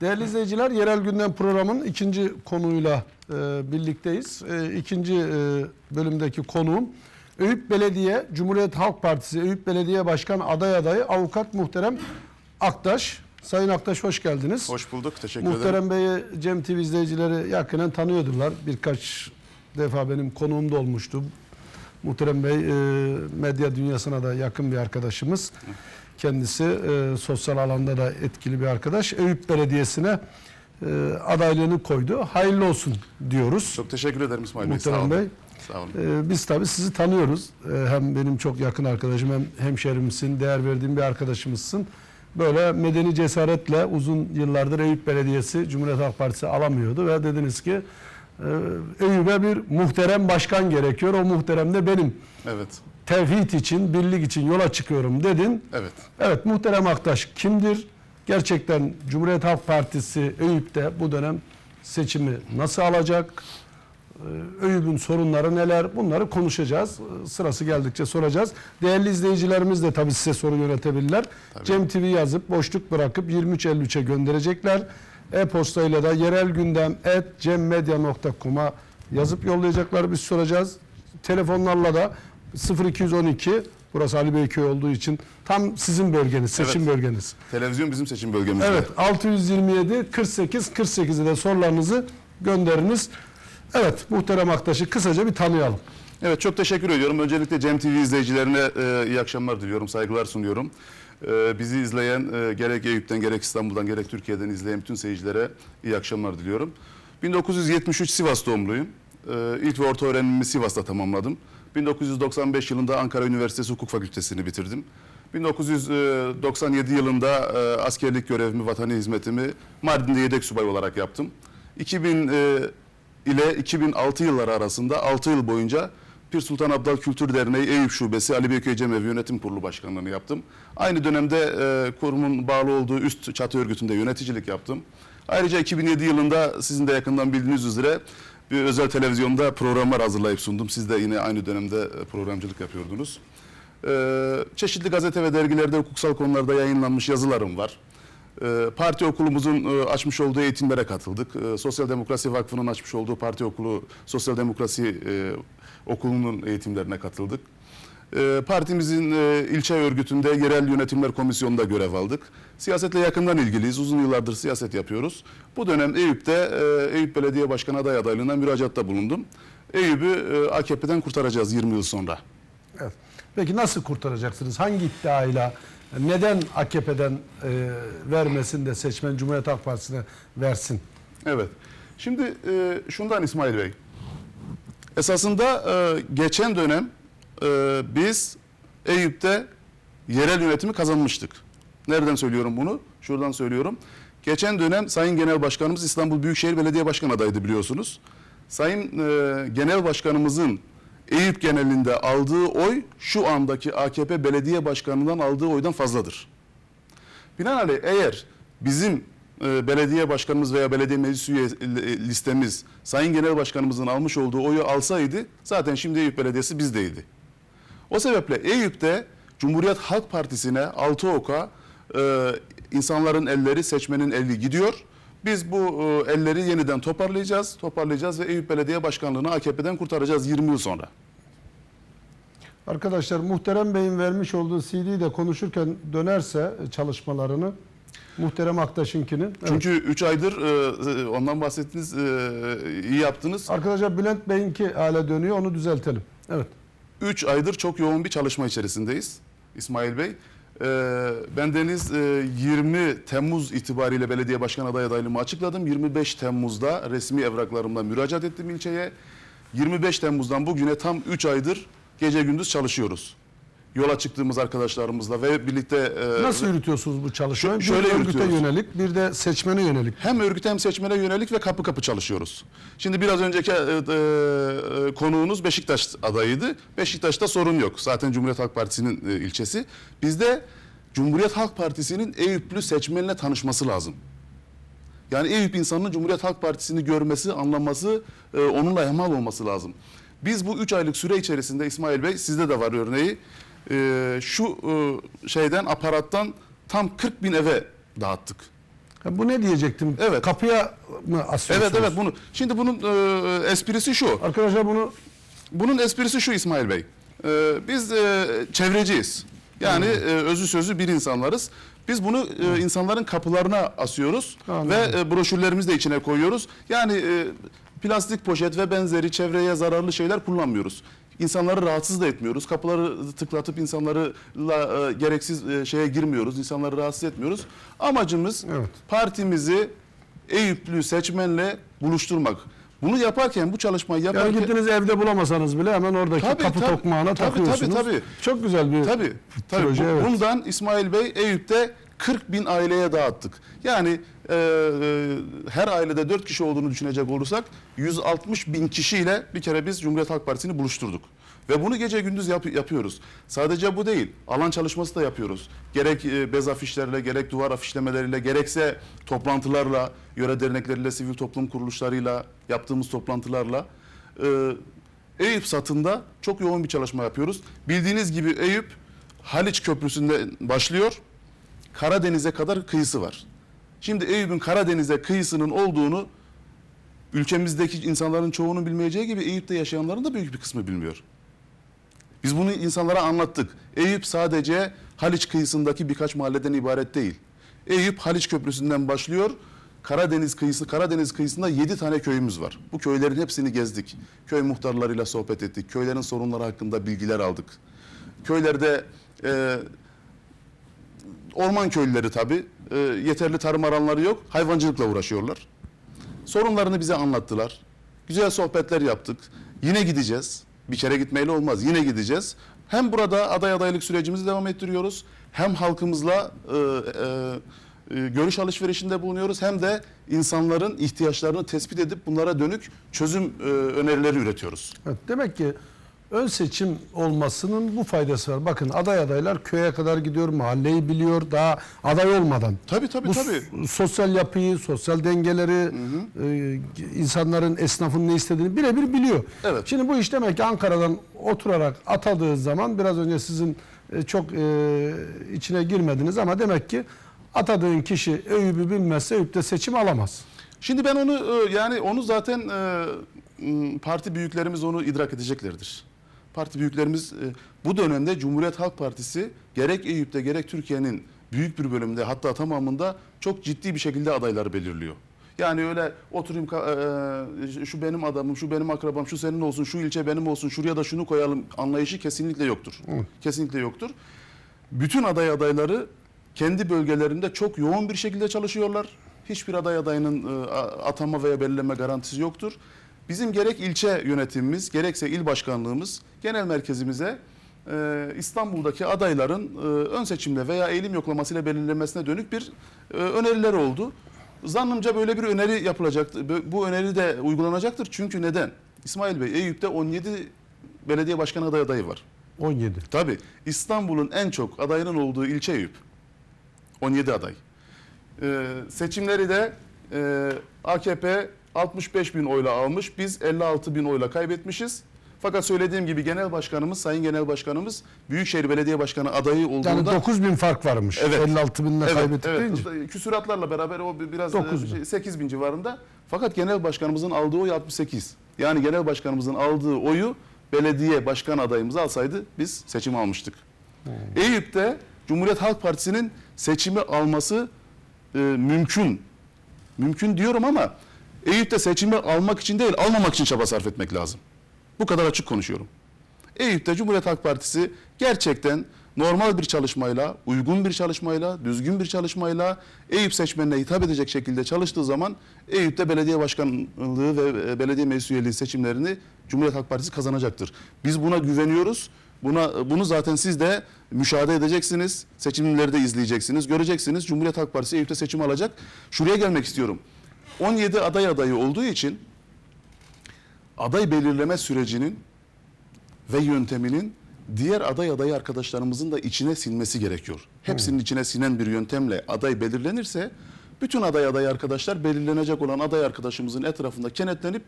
Değerli izleyiciler, Yerel Gündem programının ikinci konuyla e, birlikteyiz. E, ikinci e, bölümdeki konuğum Eyüp Belediye, Cumhuriyet Halk Partisi Eyüp Belediye Başkan aday adayı Avukat Muhterem Aktaş. Sayın Aktaş hoş geldiniz. Hoş bulduk. Teşekkür ederim. Muhterem Bey'i Cem TV izleyicileri yakinen tanıyordurlar. Birkaç defa benim konuğum da olmuştu. Muhterem Bey e, medya dünyasına da yakın bir arkadaşımız. Kendisi e, sosyal alanda da etkili bir arkadaş. Eyüp Belediyesi'ne e, adaylığını koydu. Hayırlı olsun diyoruz. Çok teşekkür ederim İsmail Bey. Sağ Muhterem olun. Bey. Sağ olun. Ee, biz tabii sizi tanıyoruz. Ee, hem benim çok yakın arkadaşım hem hemşerimsin, değer verdiğim bir arkadaşımızsın. Böyle medeni cesaretle uzun yıllardır Eyüp Belediyesi Cumhuriyet Halk Partisi alamıyordu ve dediniz ki Eyüp'e bir muhterem başkan gerekiyor. O muhterem de benim. Evet. Tevhid için, birlik için yola çıkıyorum dedin. Evet. Evet muhterem Aktaş kimdir? Gerçekten Cumhuriyet Halk Partisi Eyüp'te bu dönem seçimi nasıl alacak? Ee, Eyüp'ün sorunları neler? Bunları konuşacağız. Ee, Sırası geldikçe soracağız. Değerli izleyicilerimiz de tabii size soru yönetebilirler. Tabii. Cem TV yazıp boşluk bırakıp 23.53'e gönderecekler. E-postayla da yerel gündem cemmedya.com'a yazıp yollayacaklar. Biz soracağız. Telefonlarla da 0212 burası Ali Beyköy olduğu için tam sizin bölgeniz, seçim Evet. bölgeniz. Televizyon bizim seçim bölgemizde. Evet 627 48 48'e de sorularınızı gönderiniz. Evet muhterem Aktaş'ı kısaca bir tanıyalım. Evet çok teşekkür ediyorum. Öncelikle Cem TV izleyicilerine e, iyi akşamlar diliyorum, saygılar sunuyorum. E, bizi izleyen e, gerek Eyüp'ten gerek İstanbul'dan gerek Türkiye'den izleyen bütün seyircilere iyi akşamlar diliyorum. 1973 Sivas doğumluyum. E, ilk ve orta öğrenimimi Sivas'ta tamamladım. 1995 yılında Ankara Üniversitesi Hukuk Fakültesini bitirdim. 1997 yılında e, askerlik görevimi, vatani hizmetimi Mardin'de yedek subay olarak yaptım. 2000 e, ile 2006 yılları arasında 6 yıl boyunca Pir Sultan Abdal Kültür Derneği Eyüp Şubesi Ali Beyköy Cemevi Yönetim Kurulu Başkanlığını yaptım. Aynı dönemde e, kurumun bağlı olduğu üst çatı örgütünde yöneticilik yaptım. Ayrıca 2007 yılında sizin de yakından bildiğiniz üzere bir özel televizyonda programlar hazırlayıp sundum. Siz de yine aynı dönemde e, programcılık yapıyordunuz. Ee, çeşitli gazete ve dergilerde hukuksal konularda yayınlanmış yazılarım var. Ee, parti okulumuzun e, açmış olduğu eğitimlere katıldık. Ee, Sosyal Demokrasi Vakfı'nın açmış olduğu parti okulu, Sosyal Demokrasi e, okulunun eğitimlerine katıldık. Ee, partimizin e, ilçe örgütünde yerel yönetimler komisyonunda görev aldık. Siyasetle yakından ilgiliyiz. Uzun yıllardır siyaset yapıyoruz. Bu dönem Eyüp'te Eyüp Belediye Başkanı aday adaylığına müracaatta bulundum. Eyüp'ü AKP'den kurtaracağız 20 yıl sonra. Evet. Peki nasıl kurtaracaksınız? Hangi iddiayla? Neden AKP'den e, vermesin de seçmen Cumhuriyet Halk Partisi'ne versin? Evet. Şimdi e, şundan İsmail Bey. Esasında e, geçen dönem e, biz Eyüp'te yerel yönetimi kazanmıştık. Nereden söylüyorum bunu? Şuradan söylüyorum. Geçen dönem Sayın Genel Başkanımız İstanbul Büyükşehir Belediye Başkanı adaydı biliyorsunuz. Sayın e, Genel Başkanımızın Eyüp genelinde aldığı oy şu andaki AKP belediye başkanından aldığı oydan fazladır. Binaenaleyh eğer bizim e, belediye başkanımız veya belediye meclis üye e, listemiz Sayın Genel Başkanımızın almış olduğu oyu alsaydı zaten şimdi Eyüp Belediyesi bizdeydi. O sebeple Eyüp'te Cumhuriyet Halk Partisi'ne altı oka e, insanların elleri, seçmenin eli gidiyor. Biz bu e, elleri yeniden toparlayacağız, toparlayacağız ve Eyüp Belediye Başkanlığı'nı AKP'den kurtaracağız 20 yıl sonra. Arkadaşlar Muhterem Bey'in vermiş olduğu CD'yi de konuşurken dönerse çalışmalarını Muhterem Aktaş'ınkini. Evet. Çünkü 3 aydır e, ondan bahsettiniz, e, iyi yaptınız. Arkadaşlar Bülent Bey'inki hala dönüyor onu düzeltelim. Evet. 3 aydır çok yoğun bir çalışma içerisindeyiz İsmail Bey. Ee, ben Deniz e, 20 Temmuz itibariyle belediye başkan aday adaylığımı açıkladım. 25 Temmuz'da resmi evraklarımla müracaat ettim ilçeye. 25 Temmuz'dan bugüne tam 3 aydır gece gündüz çalışıyoruz. Yola çıktığımız arkadaşlarımızla ve birlikte e, Nasıl yürütüyorsunuz bu çalışmayı? Şö- şöyle bir örgüte yönelik bir de seçmene yönelik. hem örgüte hem seçmene yönelik ve kapı kapı çalışıyoruz. Şimdi biraz önceki e, e, konuğunuz Beşiktaş adayıydı. Beşiktaş'ta sorun yok. Zaten Cumhuriyet Halk Partisi'nin e, ilçesi. Bizde Cumhuriyet Halk Partisi'nin Eyüplü seçmenle tanışması lazım. Yani Eyüp insanının Cumhuriyet Halk Partisi'ni görmesi, anlaması, e, onunla hemal olması lazım. Biz bu üç aylık süre içerisinde İsmail Bey, sizde de var örneği, e, şu e, şeyden, aparattan tam 40 bin eve dağıttık. Ha, Bu ne diyecektim? Evet. Kapıya mı asıyorsunuz? Evet evet bunu. Şimdi bunun e, esprisi şu. Arkadaşlar bunu Bunun esprisi şu İsmail Bey. Ee, biz e, çevreciyiz. Yani e, özü sözü bir insanlarız. Biz bunu e, insanların kapılarına asıyoruz Anladım. ve e, broşürlerimizi de içine koyuyoruz. Yani e, plastik poşet ve benzeri çevreye zararlı şeyler kullanmıyoruz. İnsanları rahatsız da etmiyoruz. Kapıları tıklatıp insanlarla e, gereksiz e, şeye girmiyoruz. İnsanları rahatsız etmiyoruz. Amacımız Evet. partimizi Eyüplü seçmenle buluşturmak. Bunu yaparken, bu çalışmayı yaparken... yani gittiniz evde bulamasanız bile hemen oradaki Tabii, kapı tabii. tokmağına Tabii, takıyorsunuz. tabii, tabii. Çok güzel bir Tabii. tabii. proje. Bu- evet. Bundan İsmail Bey Eyüp'te 40 bin aileye dağıttık. Yani e, e, her ailede 4 kişi olduğunu düşünecek olursak 160 bin kişiyle bir kere biz Cumhuriyet Halk Partisi'ni buluşturduk. Ve bunu gece gündüz yap- yapıyoruz. Sadece bu değil. Alan çalışması da yapıyoruz. Gerek e, bez afişlerle, gerek duvar afişlemeleriyle, gerekse toplantılarla, yöre dernekleriyle, sivil toplum kuruluşlarıyla yaptığımız toplantılarla e, Eyüp satında çok yoğun bir çalışma yapıyoruz. Bildiğiniz gibi Eyüp Haliç Köprüsü'nde başlıyor. Karadeniz'e kadar kıyısı var. Şimdi Eyüp'ün Karadeniz'e kıyısının olduğunu ülkemizdeki insanların çoğunun bilmeyeceği gibi Eyüp'te yaşayanların da büyük bir kısmı bilmiyor. Biz bunu insanlara anlattık. Eyüp sadece Haliç kıyısındaki birkaç mahalleden ibaret değil. Eyüp Haliç Köprüsü'nden başlıyor. Karadeniz kıyısı, Karadeniz kıyısında 7 tane köyümüz var. Bu köylerin hepsini gezdik. Köy muhtarlarıyla sohbet ettik. Köylerin sorunları hakkında bilgiler aldık. Köylerde e, orman köylüleri tabii e, yeterli tarım alanları yok. Hayvancılıkla uğraşıyorlar. Sorunlarını bize anlattılar. Güzel sohbetler yaptık. Yine gideceğiz. Bir kere gitmeyle olmaz. Yine gideceğiz. Hem burada aday adaylık sürecimizi devam ettiriyoruz. Hem halkımızla e, e, e, görüş alışverişinde bulunuyoruz. Hem de insanların ihtiyaçlarını tespit edip bunlara dönük çözüm e, önerileri üretiyoruz. Evet, demek ki ön seçim olmasının bu faydası var. Bakın aday adaylar köye kadar gidiyor, mahalleyi biliyor daha aday olmadan. Tabii tabii Bu tabii. sosyal yapıyı, sosyal dengeleri, e, insanların, esnafın ne istediğini birebir biliyor. Evet. Şimdi bu iş demek ki Ankara'dan oturarak atadığı zaman biraz önce sizin e, çok e, içine girmediniz ama demek ki atadığın kişi Eyüp'ü bilmezse Eyüp'te seçim alamaz. Şimdi ben onu e, yani onu zaten e, parti büyüklerimiz onu idrak edeceklerdir. Parti büyüklerimiz e, bu dönemde Cumhuriyet Halk Partisi gerek Eyüp'te gerek Türkiye'nin büyük bir bölümünde hatta tamamında çok ciddi bir şekilde adayları belirliyor. Yani öyle oturayım ka- e, şu benim adamım, şu benim akrabam, şu senin olsun, şu ilçe benim olsun, şuraya da şunu koyalım anlayışı kesinlikle yoktur. Kesinlikle yoktur. Bütün aday adayları kendi bölgelerinde çok yoğun bir şekilde çalışıyorlar. Hiçbir aday adayının e, atama veya belirleme garantisi yoktur. Bizim gerek ilçe yönetimimiz, gerekse il başkanlığımız genel merkezimize e, İstanbul'daki adayların e, ön seçimle veya eğilim yoklamasıyla belirlenmesine dönük bir e, öneriler oldu. Zannımca böyle bir öneri yapılacaktır. Bu öneri de uygulanacaktır. Çünkü neden? İsmail Bey, Eyüp'te 17 belediye başkan aday adayı var. 17. Tabii İstanbul'un en çok adayının olduğu ilçe Eyüp. 17 aday. Ee, seçimleri de e, AKP 65 bin oyla almış. Biz 56 bin oyla kaybetmişiz. Fakat söylediğim gibi genel başkanımız, sayın genel başkanımız Büyükşehir Belediye Başkanı adayı olduğunda... Yani 9 bin fark varmış. Evet. 56 binle Evet, kaybettik evet. deyince. Küsuratlarla beraber o bir- biraz Dokuz e, bin. şey, 8 bin civarında. Fakat genel başkanımızın aldığı oy 68. Yani genel başkanımızın aldığı oyu belediye başkan adayımız alsaydı biz seçimi almıştık. Eyüp'te Cumhuriyet Halk Partisi'nin seçimi alması e, mümkün. Mümkün diyorum ama Eyüp'te seçimi almak için değil, almamak için çaba sarf etmek lazım. Bu kadar açık konuşuyorum. Eyüp'te Cumhuriyet Halk Partisi gerçekten normal bir çalışmayla, uygun bir çalışmayla, düzgün bir çalışmayla Eyüp seçmenine hitap edecek şekilde çalıştığı zaman Eyüp'te belediye başkanlığı ve e, belediye meclis üyeliği seçimlerini Cumhuriyet Halk Partisi kazanacaktır. Biz buna güveniyoruz. Buna bunu zaten siz de müşahede edeceksiniz. Seçimleri de izleyeceksiniz. Göreceksiniz. Cumhuriyet Halk Partisi Eyüp'te seçim alacak. Şuraya gelmek istiyorum. 17 aday adayı olduğu için aday belirleme sürecinin ve yönteminin diğer aday adayı arkadaşlarımızın da içine sinmesi gerekiyor. Hepsinin içine sinen bir yöntemle aday belirlenirse bütün aday adayı arkadaşlar belirlenecek olan aday arkadaşımızın etrafında kenetlenip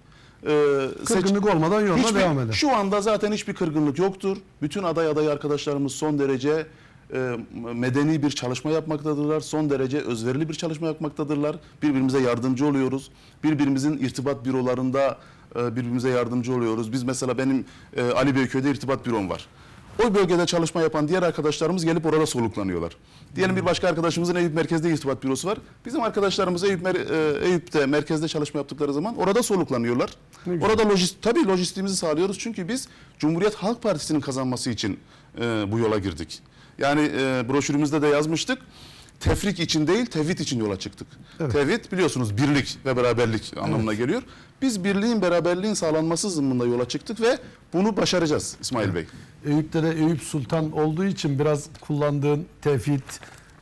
e, seç- Kırgınlık olmadan yoluna Hiçbir- devam eder. Şu anda zaten hiçbir kırgınlık yoktur. Bütün aday adayı arkadaşlarımız son derece e, medeni bir çalışma yapmaktadırlar. Son derece özverili bir çalışma yapmaktadırlar. Birbirimize yardımcı oluyoruz. Birbirimizin irtibat bürolarında e, birbirimize yardımcı oluyoruz. Biz mesela benim e, Ali Beyköy'de irtibat bürom var. O bölgede çalışma yapan diğer arkadaşlarımız gelip orada soluklanıyorlar. Diyelim bir başka arkadaşımızın Eyüp Merkez'de irtibat bürosu var. Bizim arkadaşlarımız Eyüp Mer- e, Eyüp'te merkezde çalışma yaptıkları zaman orada soluklanıyorlar. Orada lojist tabii lojistiğimizi sağlıyoruz çünkü biz Cumhuriyet Halk Partisi'nin kazanması için e, bu yola girdik. Yani e, broşürümüzde de yazmıştık. Tefrik için değil, tevhid için yola çıktık. Evet. Tevhid biliyorsunuz birlik ve beraberlik anlamına geliyor. Biz birliğin, beraberliğin sağlanması zımnında yola çıktık ve bunu başaracağız İsmail Bey. Eyüp'te de Eyüp Sultan olduğu için biraz kullandığın tevhid,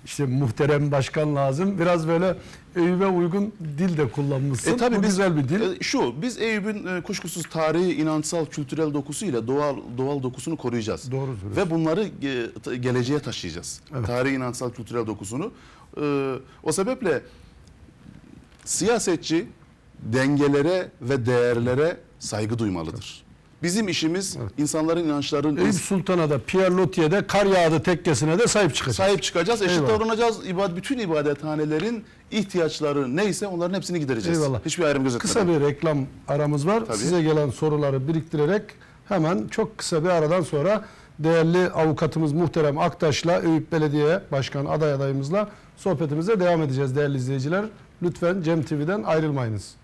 işte muhterem başkan lazım. Biraz böyle Eyüp'e uygun dil de kullanmışsın. E tabii Bu biz, güzel bir dil. e, şu, biz Eyüp'ün e, kuşkusuz tarihi, inançsal, kültürel dokusuyla doğal doğal dokusunu koruyacağız. Doğru söylüyorsun. Ve bunları e, geleceğe taşıyacağız. Evet. Tarihi, inançsal, kültürel dokusunu. E, o sebeple siyasetçi dengelere ve değerlere saygı duymalıdır. Bizim işimiz insanların inançlarının Eyüp Sultan'a da Pierre de kar yağdı tekkesine de sahip çıkacak. sahip çıkacağız, eşit Eyvallah. davranacağız. İbad, bütün ibadethanelerin ihtiyaçları neyse onların hepsini gidereceğiz. Eyvallah. Hiçbir ayrım gözetmeden. Kısa bir reklam aramız var. Tabii. Size gelen soruları biriktirerek hemen çok kısa bir aradan sonra değerli avukatımız muhterem Aktaş'la Eyüp Belediye Başkan aday adayımızla sohbetimize devam edeceğiz değerli izleyiciler. Lütfen Cem TV'den ayrılmayınız.